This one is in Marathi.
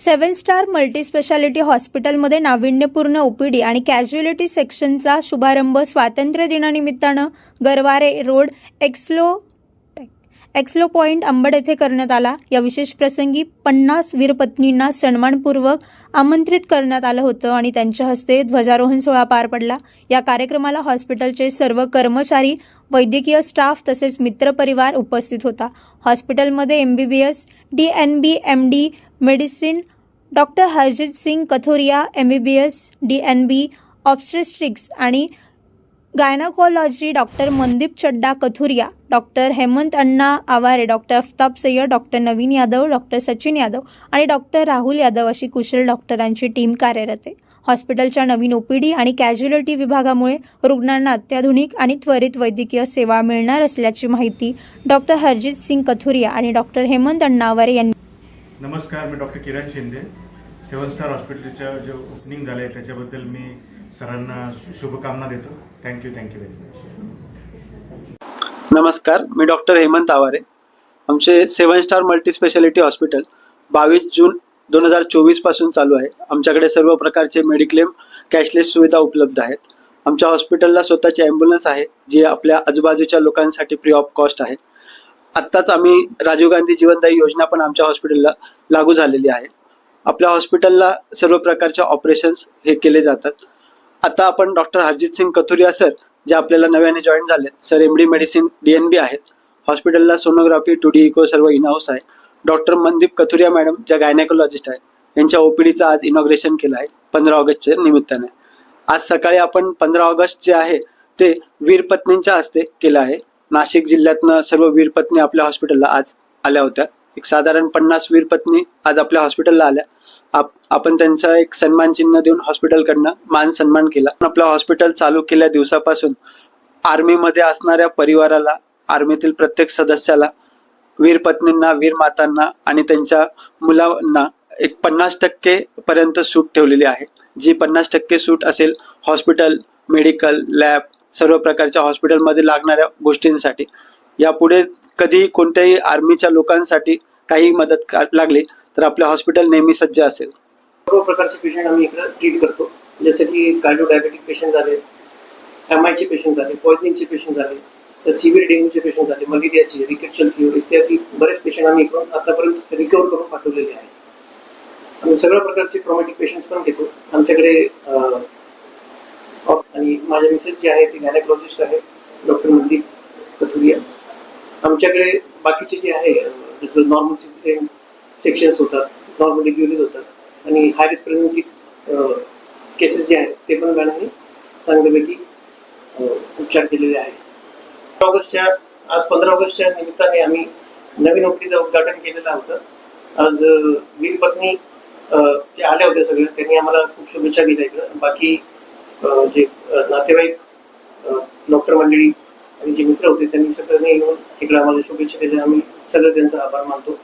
सेवन स्टार मल्टीस्पेशालिटी हॉस्पिटलमध्ये नाविन्यपूर्ण ओपीडी आणि कॅज्युअलिटी सेक्शनचा शुभारंभ स्वातंत्र्य दिनानिमित्तानं Garware road Exlo Exlo point Ambad येथे करण्यात आला. या विशेष प्रसंगी पन्नास वीरपत्नींना सन्मानपूर्वक आमंत्रित करण्यात आलं होतं आणि त्यांच्या हस्ते ध्वजारोहण सोहळा पार पडला. या कार्यक्रमाला हॉस्पिटलचे सर्व कर्मचारी वैद्यकीय स्टाफ तसेच मित्रपरिवार उपस्थित होता. हॉस्पिटलमध्ये M B B S D N B M D medicine doctor Harjit Singh Kathoria M B B S D N B obstetrics आणि gynaecology doctor Mandeep Chadda Kathuria doctor Hemant Anna Aware doctor Aftab Sayyed doctor Naveen Yadav doctor Sachin Yadav आणि डॉक्टर राहुल यादव अशी कुशल डॉक्टरांची टीम कार्यरत आहे. हॉस्पिटलच्या नवीन ओपीडी आणि कॅज्युअलिटी विभागामुळे रुग्णांना अत्याधुनिक आणि त्वरित वैद्यकीय सेवा मिळणार असल्याची माहिती डॉक्टर हरजित सिंग कथुरिया आणि डॉक्टर हेमंत अण्णा आवारे यांनी नमस्कार मी doctor Kiran Shinde seven star हॉस्पिटलच्या जे ओपनिंग झालं आहे त्याच्याबद्दल मी सरांना शुभकामना देतो. थँक्यू थँक्यू व्हेरी मच नमस्कार मी डॉक्टर हेमंत आवारे. आमचे seven star multi speciality hospital बावीस जून दोन हजार चोवीसपासून चालू आहे. आमच्याकडे सर्व प्रकारचे मेडिक्लेम कॅशलेस सुविधा उपलब्ध आहेत. आमच्या हॉस्पिटलला स्वतःची ॲम्ब्युलन्स आहे जी आपल्या आजूबाजूच्या लोकांसाठी फ्री ऑफ कॉस्ट आहे. आत्ताच आम्ही राजीव गांधी जीवनदायी योजना पण आमच्या हॉस्पिटलला लागू झालेली आहे. आपल्या हॉस्पिटलला सर्व प्रकारच्या ऑपरेशन्स हे केले जातात. आता आपण डॉक्टर हरजित सिंग कथुरिया सर जे आपल्याला नव्याने जॉईन झाले sir M D medicine D N B आहेत हॉस्पिटलला सोनोग्राफी टू डी इको सर्व इनहाऊस आहे. डॉक्टर मनदीप कथुरिया मॅडम ज्या गायनेकोलॉजिस्ट आहेत यांच्या ओपीडीचं आज इनॉग्रेशन केलं आहे पंधरा ऑगस्टच्या निमित्ताने. आज सकाळी आपण पंधरा ऑगस्ट जे आहे ते वीरपत्नींच्या हस्ते केलं आहे. नाशिक जिल्ह्यातनं सर्व वीरपत्नी आपल्या हॉस्पिटलला आज आल्या होत्या. एक साधारण पन्नास वीरपत्नी आज आपल्या हॉस्पिटलला आल्या. आपण त्यांचा एक सन्मान चिन्ह देऊन हॉस्पिटलकडनं मान सन्मान केला. आपलं हॉस्पिटल चालू केल्या दिवसापासून आर्मीमध्ये असणाऱ्या परिवाराला आर्मीतील प्रत्येक सदस्याला वीर पत्नींना वीर मातांना आणि त्यांच्या मुलांना एक पन्नास टक्के पर्यंत सूट ठेवलेली आहे. जी पन्नास टक्के सूट असेल हॉस्पिटल मेडिकल लॅब सर्व प्रकारच्या हॉस्पिटलमध्ये लागणाऱ्या गोष्टींसाठी. यापुढे कधीही कोणत्याही आर्मीच्या लोकांसाठी काही मदत लागली तर आपलं हॉस्पिटल नेहमी सज्ज असेल. सर्व प्रकारचे पेशंट आम्ही इकडे ट्रीट करतो. जसं की कार्डिओ डायबेटिक पेशंट झाले एम आयचे पेशंट झाले पॉयझनिंगचे पेशंट झाले तर सिव्हिअर डेंग्यूचे पेशंट झाले मलेरियाचे रिकेटशल फ्ल्यू इत्यादी बरेच पेशंट आम्ही इकडून आतापर्यंत रिकवर करून पाठवलेले आहेत. आम्ही सगळ्या प्रकारचे ट्रॉमॅटिक पेशंट्स पण घेतो. आमच्याकडे आणि माझ्या मिसेस जे आहे ते गायनेकॉलॉजिस्ट आहे डॉक्टर मनदीप कथुरिया. आमच्याकडे बाकीचे जे आहे जसं नॉर्मल सिस्टम सेक्शन्स होतात नॉर्मल डिग्रीज होतात. आणि हाय रिस्क प्रेग्नन्सी केसेस जे आहेत ते पण मॅडमनी चांगल्यापैकी उपचार केलेले आहेत. ऑगस्टच्या आज पंधरा ऑगस्टच्या निमित्ताने आम्ही नवीन नोकरीचं उद्घाटन केलेलं होतं. आज वीर पत्नी जे आल्या होत्या सगळ्या. त्यांनी आम्हाला खूप शुभेच्छा दिल्या इकडं. बाकी जे नातेवाईक डॉक्टर मंडळी आणि जे मित्र होते त्यांनी सगळ्यांनी येऊन इकडे आम्हाला शुभेच्छा दिल्या. आम्ही सगळं त्यांचा आभार मानतो.